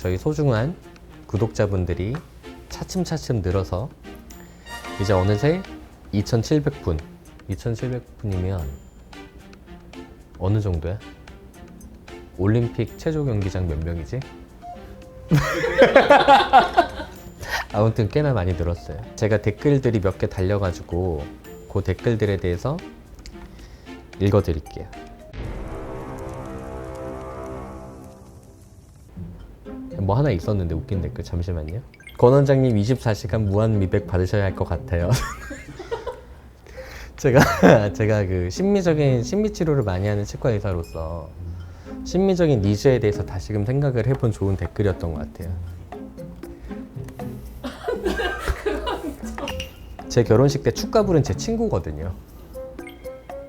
저희 소중한 구독자분들이 차츰차츰 늘어서 이제 어느새 2,700분, 2,700분이면 어느 정도야? 올림픽 체조 경기장 몇 명이지? 아무튼 꽤나 많이 늘었어요. 제가 댓글들이 몇 개 달려가지고 그 댓글들에 대해서 읽어드릴게요. 뭐 하나 있었는데 웃긴 댓글 잠시만요. 권 원장님 24시간 무한 미백 받으셔야 할 것 같아요. 제가 제가 그 심미적인 심미 치료를 많이 하는 치과 의사로서 심미적인 니즈에 대해서 다시금 생각을 해본 좋은 댓글이었던 것 같아요. 제 결혼식 때 축가 부른 제 친구거든요.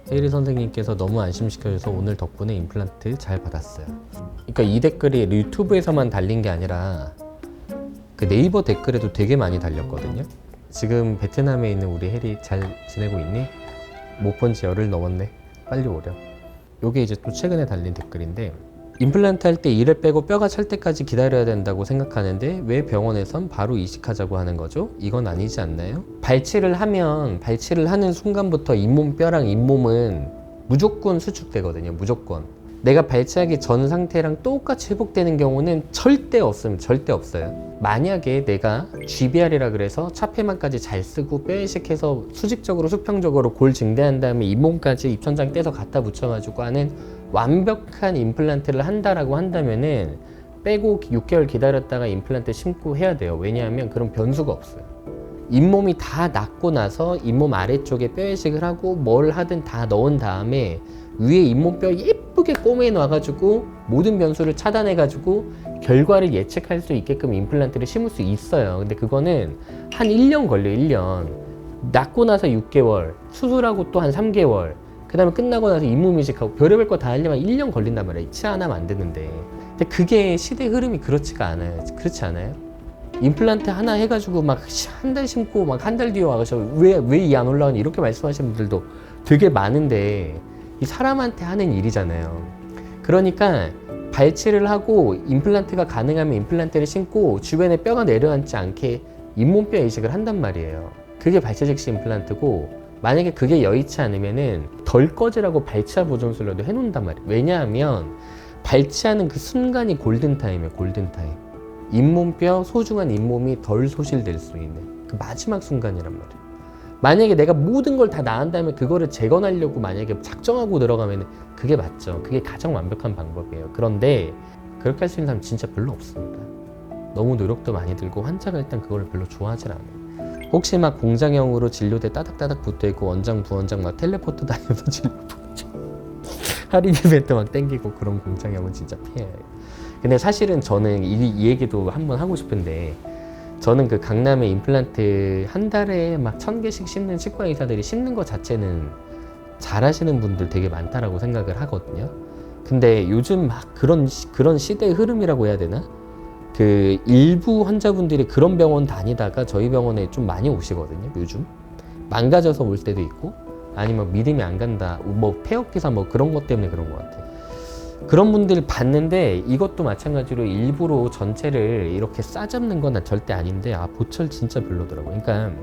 세일이 선생님께서 너무 안심시켜줘서 오늘 덕분에 임플란트 잘 받았어요. 그러니까 이 댓글이 유튜브에서만 달린 게 아니라 그 네이버 댓글에도 되게 많이 달렸거든요. 지금 베트남에 있는 우리 혜리 잘 지내고 있니? 못 본 지 열흘 넘었네. 빨리 오렴. 요게 이제 또 최근에 달린 댓글인데 임플란트 할 때 이를 빼고 뼈가 찰 때까지 기다려야 된다고 생각하는데 왜 병원에선 바로 이식하자고 하는 거죠? 이건 아니지 않나요? 발치를 하면 발치를 하는 순간부터 잇몸 뼈랑 잇몸은 무조건 수축되거든요. 무조건. 내가 발치하기 전 상태랑 똑같이 회복되는 경우는 절대 없습니다. 절대 없어요. 만약에 내가 GBR이라 그래서 차폐만까지 잘 쓰고 뼈 이식해서 수직적으로 수평적으로 골 증대한 다음에 잇몸까지 입천장 떼서 갖다 붙여가지고 하는 완벽한 임플란트를 한다라고 한다면은 빼고 6개월 기다렸다가 임플란트 심고 해야 돼요. 왜냐하면 그런 변수가 없어요. 잇몸이 다 낫고 나서 잇몸 아래쪽에 뼈 이식을 하고 뭘 하든 다 넣은 다음에 위에 잇몸뼈 예쁘게 꼬매 놔가지고 모든 변수를 차단해가지고 결과를 예측할 수 있게끔 임플란트를 심을 수 있어요. 근데 그거는 한 1년 걸려요, 1년. 낫고 나서 6개월, 수술하고 또 한 3개월, 그 다음에 끝나고 나서 이식하고 별의별 거 다 하려면 1년 걸린단 말이에요. 치 하나 만드는데. 근데 그게 시대 흐름이 그렇지가 않아요. 그렇지 않아요? 임플란트 하나 해가지고 막 한 달 심고 막 한 달 뒤에 와서 왜 왜 이 안 올라오니 이렇게 말씀하시는 분들도 되게 많은데 이 사람한테 하는 일이잖아요. 그러니까 발치를 하고 임플란트가 가능하면 임플란트를 심고 주변에 뼈가 내려앉지 않게 잇몸뼈 이식을 한단 말이에요. 그게 발치 즉시 임플란트고 만약에 그게 여의치 않으면은 덜 꺼지라고 발치와 보존술로도 해놓는단 말이에요. 왜냐하면 발치하는 그 순간이 골든타임이에요. 골든타임. 잇몸뼈 소중한 잇몸이 덜 소실될 수 있는 그 마지막 순간이란 말이에요. 만약에 내가 모든 걸 다 나은 다음에 그거를 재건하려고 만약에 작정하고 들어가면 그게 맞죠. 그게 가장 완벽한 방법이에요. 그런데 그렇게 할 수 있는 사람 진짜 별로 없습니다. 너무 노력도 많이 들고 환자가 일단 그걸 별로 좋아하질 않아요. 혹시 막 공장형으로 진료대 따닥따닥 붙어있고 원장 부원장 막 텔레포트 다니면서 진료. 할인 이벤트 막 땡기고 그런 공장형은 진짜 피해요. 근데 사실은 저는 이, 이 얘기도 한번 하고 싶은데 저는 그 강남에 임플란트 한 달에 막 천 개씩 심는 치과 의사들이 심는 것 자체는 잘하시는 분들 되게 많다라고 생각을 하거든요. 근데 요즘 막 그런 시- 그런 시대의 흐름이라고 해야 되나? 그 일부 환자분들이 그런 병원 다니다가 저희 병원에 좀 많이 오시거든요. 요즘 망가져서 올 때도 있고 아니면 믿음이 안 간다. 뭐 폐업 기사 뭐 그런 것 때문에 그런 것 같아요. 그런 분들 봤는데 이것도 마찬가지로 일부러 전체를 이렇게 싸잡는 건 절대 아닌데 아 보철 진짜 별로더라고요. 그러니까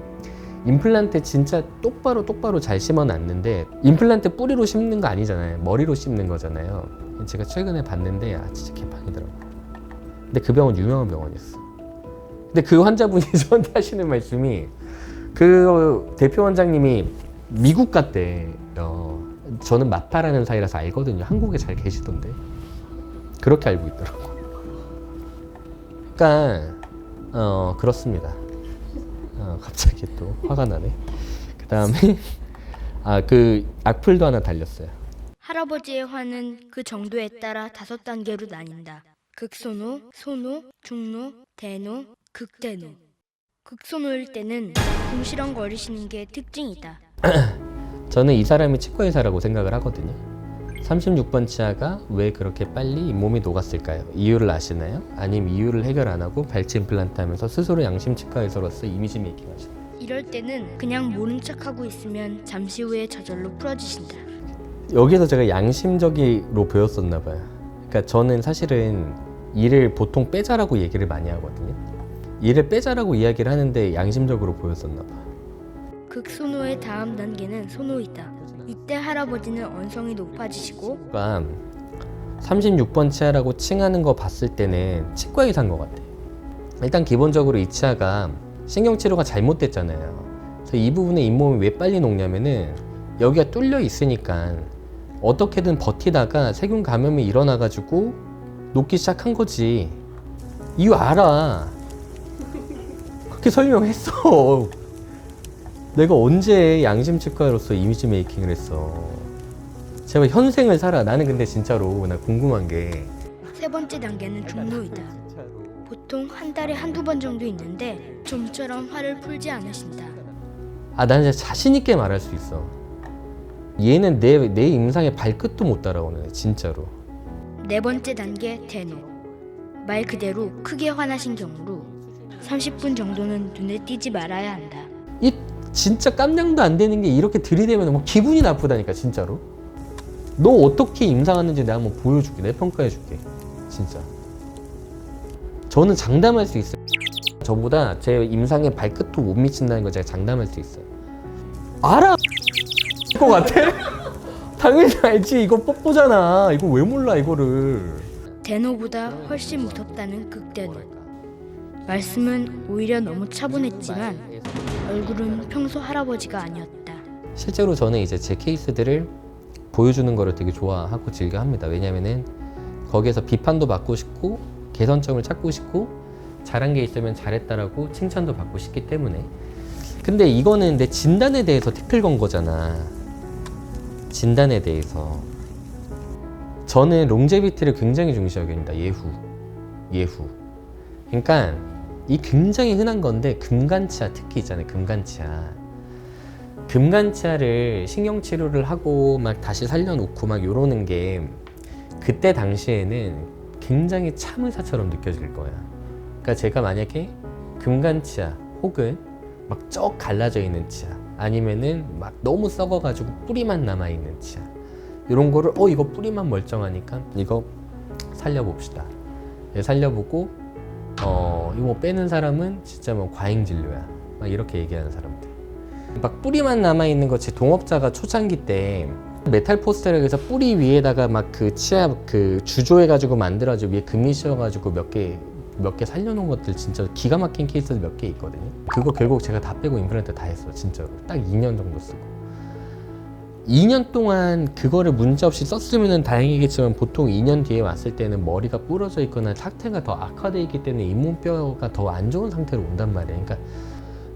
임플란트 진짜 똑바로 똑바로 잘 심어놨는데 임플란트 뿌리로 심는 거 아니잖아요. 머리로 심는 거잖아요. 제가 최근에 봤는데 아 진짜 개판이더라고요. 근데 그 병원 유명한 병원이었어. 근데 그 환자분이 저한테 하시는 말씀이 그 대표 원장님이 미국 갔대. 어, 저는 마파라는 사이라서 알거든요. 한국에 잘 계시던데. 그렇게 알고 있더라고. 그러니까 어 그렇습니다. 어, 갑자기 또 화가 나네. 그 다음에 아 그 악플도 하나 달렸어요. 할아버지의 화는 그 정도에 따라 다섯 단계로 나뉜다. 극소노, 소노, 중노, 대노, 극대노. 극소노일 때는 궁시렁거리시는 게 특징이다. 저는 이 사람이 치과 의사라고 생각을 하거든요. 36번 치아가 왜 그렇게 빨리 잇몸이 녹았을까요? 이유를 아시나요? 아니면 이유를 해결 안 하고 발치 임플란트 하면서 스스로 양심 치과 의사로서 이미지 메이킹 하시나요? 이럴 때는 그냥 모른 척하고 있으면 잠시 후에 저절로 풀어지신다. 여기서 제가 양심적으로 보였었나 봐요. 그러니까 저는 사실은 이를 보통 빼자라고 얘기를 많이 하거든요. 이를 빼자라고 이야기를 하는데 양심적으로 보였었나 봐. 극소노의 다음 단계는 소노이다. 이때 할아버지는 언성이 높아지시고 그러니까 36번 치아라고 칭하는 거 봤을 때는 치과 의사인 것 같아. 일단 기본적으로 이 치아가 신경치료가 잘못됐잖아요. 그래서 이 부분에 잇몸이 왜 빨리 녹냐면은 여기가 뚫려 있으니까 어떻게든 버티다가 세균 감염이 일어나가지고 녹기 시작한 거지. 이거 알아. 그렇게 설명했어. 내가 언제 양심 치과로서 이미지 메이킹을 했어. 제발 현생을 살아. 나는 근데 진짜로 나 궁금한 게 세 번째 단계는 중노이다. 보통 한 달에 한두 번 정도 있는데 좀처럼 화를 풀지 않으신다. 아, 나는 진짜 자신 있게 말할 수 있어. 얘는 내, 내 임상의 발끝도 못 따라오네, 진짜로. 네 번째 단계 대노. 말 그대로 크게 화나신 경우로 30분 정도는 눈에 띄지 말아야 한다. 이 진짜 깜냥도 안 되는 게 이렇게 들이대면 뭐 기분이 나쁘다니까, 진짜로. 너 어떻게 임상하는지 내가 한번 보여줄게. 내 평가해줄게. 진짜. 저는 장담할 수 있어요. 저보다 제 임상의 발끝도 못 미친다는 거 제가 장담할 수 있어요. 알아! 것 같아? 당연히 알지. 이거 뽀뽀잖아. 이거 왜 몰라, 이거를. 대노보다 훨씬 무섭다는 극대노. 말씀은 오히려 너무 차분했지만 얼굴은 평소 할아버지가 아니었다. 실제로 저는 이제 제 케이스들을 보여주는 거를 되게 좋아하고 즐겨 합니다. 왜냐면은 거기에서 비판도 받고 싶고 개선점을 찾고 싶고 잘한 게 있으면 잘했다라고 칭찬도 받고 싶기 때문에. 근데 이거는 내 진단에 대해서 태클 건 거잖아. 진단에 대해서. 저는 롱제비티를 굉장히 중시 여깁니다. 예후. 예후. 그러니까 이 굉장히 흔한 건데 금간치아 특히 있잖아요. 금간치아. 금간치아를 신경치료를 하고 막 다시 살려놓고 막 요러는 게 그때 당시에는 굉장히 참의사처럼 느껴질 거야. 그러니까 제가 만약에 금간치아 혹은 막 쩍 갈라져 있는 치아 아니면은 막 너무 썩어가지고 뿌리만 남아 있는 치아 이런 거를 어 이거 뿌리만 멀쩡하니까 이거 살려봅시다. 예, 살려보고 어 이거 뭐 빼는 사람은 진짜 뭐 과잉 진료야. 막 이렇게 얘기하는 사람들. 막 뿌리만 남아 있는 거 제 동업자가 초창기 때 메탈 포스터를 해서 뿌리 위에다가 막 그 치아 그 주조해 가지고 만들어가지고 위에 금이 씌워가지고 몇 개 몇 개 살려놓은 것들 진짜 기가 막힌 케이스들 몇개 있거든요. 그거 결국 제가 다 빼고 임플란트 다 했어 진짜로 딱 2년 정도 쓰고 2년 동안 그거를 문제 없이 썼으면 다행이겠지만 보통 2년 뒤에 왔을 때는 머리가 부러져 있거나 상태가 더 악화돼 있기 때문에 잇몸뼈가 더 안 좋은 상태로 온단 말이에요. 그러니까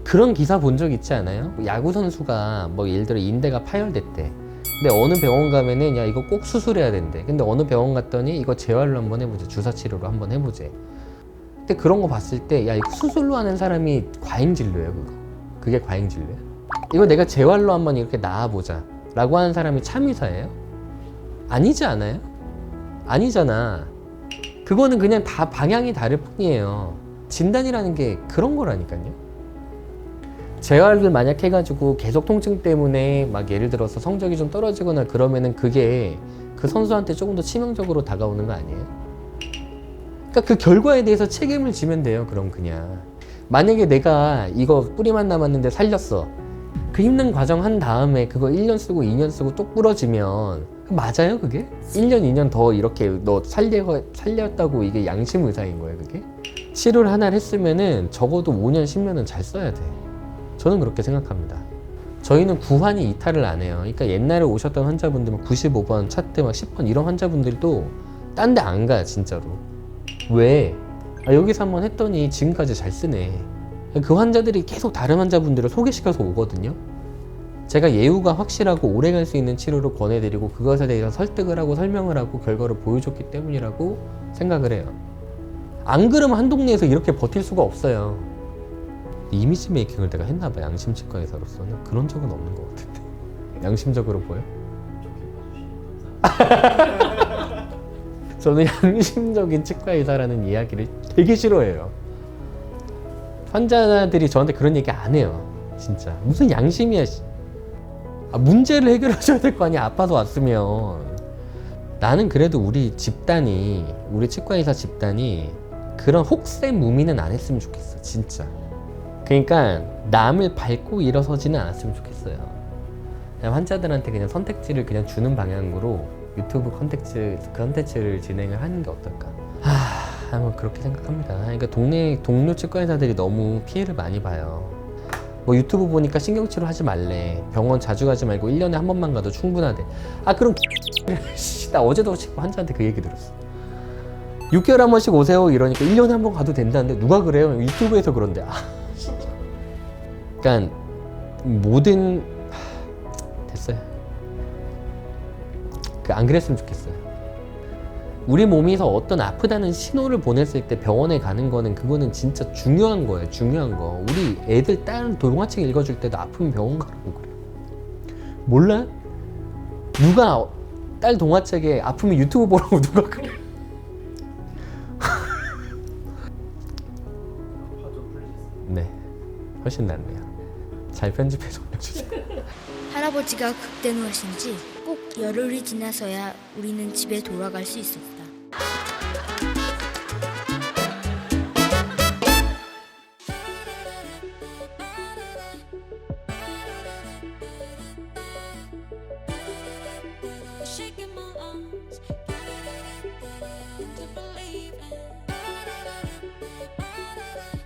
그런 기사 본 적 있지 않아요? 야구 선수가 뭐 예를 들어 인대가 파열됐대. 근데 어느 병원 가면은 야 이거 꼭 수술해야 된대. 근데 어느 병원 갔더니 이거 재활로 한번 해보자. 주사 치료로 한번 해보재. 근데 그런 거 봤을 때 야 이거 수술로 하는 사람이 과잉 진료예요 그거. 그게 과잉 진료야? 이거 내가 재활로 한번 이렇게 나아보자. 라고 하는 사람이 참의사예요? 아니지 않아요? 아니잖아. 그거는 그냥 다 방향이 다를 뿐이에요. 진단이라는 게 그런 거라니까요. 재활을 만약 해가지고 계속 통증 때문에 막 예를 들어서 성적이 좀 떨어지거나 그러면은 그게 그 선수한테 조금 더 치명적으로 다가오는 거 아니에요? 그러니까 그 결과에 대해서 책임을 지면 돼요. 그럼 그냥 만약에 내가 이거 뿌리만 남았는데 살렸어. 그 힘든 과정 한 다음에 그거 1년 쓰고 2년 쓰고 또 부러지면 맞아요 그게? 1년 2년 더 이렇게 너 살려, 살렸다고 이게 양심 의사인 거예요 그게? 치료를 하나를 했으면은 적어도 5년 10년은 잘 써야 돼 저는 그렇게 생각합니다 저희는 구환이 이탈을 안 해요 그러니까 옛날에 오셨던 환자분들 막 95번 차트 막 10번 이런 환자분들도 딴 데 안 가요 진짜로 왜? 아, 여기서 한번 했더니 지금까지 잘 쓰네 그 환자들이 계속 다른 환자분들을 소개시켜서 오거든요. 제가 예후가 확실하고 오래 갈 수 있는 치료를 권해드리고 그것에 대해서 설득을 하고 설명을 하고 결과를 보여줬기 때문이라고 생각을 해요. 안 그러면 한 동네에서 이렇게 버틸 수가 없어요. 이미지 메이킹을 내가 했나봐 양심 치과에서로서는 그런 적은 없는 것 같은데 양심적으로 보여? 저는 양심적인 치과 의사라는 이야기를 되게 싫어해요. 환자들이 저한테 그런 얘기 안 해요. 진짜 무슨 양심이야. 씨. 아, 문제를 해결하셔야 될 거 아니야. 아파서 왔으면 나는 그래도 우리 집단이 우리 치과의사 집단이 그런 혹세 무미는 안 했으면 좋겠어 진짜 그러니까 남을 밟고 일어서지는 않았으면 좋겠어요 환자들한테 그냥 선택지를 그냥 주는 방향으로 유튜브 컨텐츠 컨텐츠를 진행을 하는 게 어떨까? 하, 뭐 그렇게 생각합니다. 그러니까 동네 동료 치과의사들이 너무 피해를 많이 봐요. 뭐 유튜브 보니까 신경치료 하지 말래. 병원 자주 가지 말고 1년에 한 번만 가도 충분하대. 아 그럼 씨, 나 어제도 환자한테 그 얘기 들었어. 6개월에 한 번씩 오세요. 이러니까 1년에 한 번 가도 된다는데 누가 그래요? 유튜브에서 그런데. 아 진짜. 그러니까 모든 안 그랬으면 좋겠어요. 우리 몸에서 어떤 아프다는 신호를 보냈을 때 병원에 가는 거는 그거는 진짜 중요한 거예요 중요한 거. 우리 애들 딸 동화책 읽어줄 때도 아프면 병원 가라고 그래요. 몰라? 누가 딸 동화책에 아프면 유튜브 보라고 누가 그래? 네 훨씬 낫네요. 잘 편집해서 올려주세요. 할아버지가 극대노하신지 꼭 열흘이 지나서야 우리는 집에 돌아갈 수 있었다.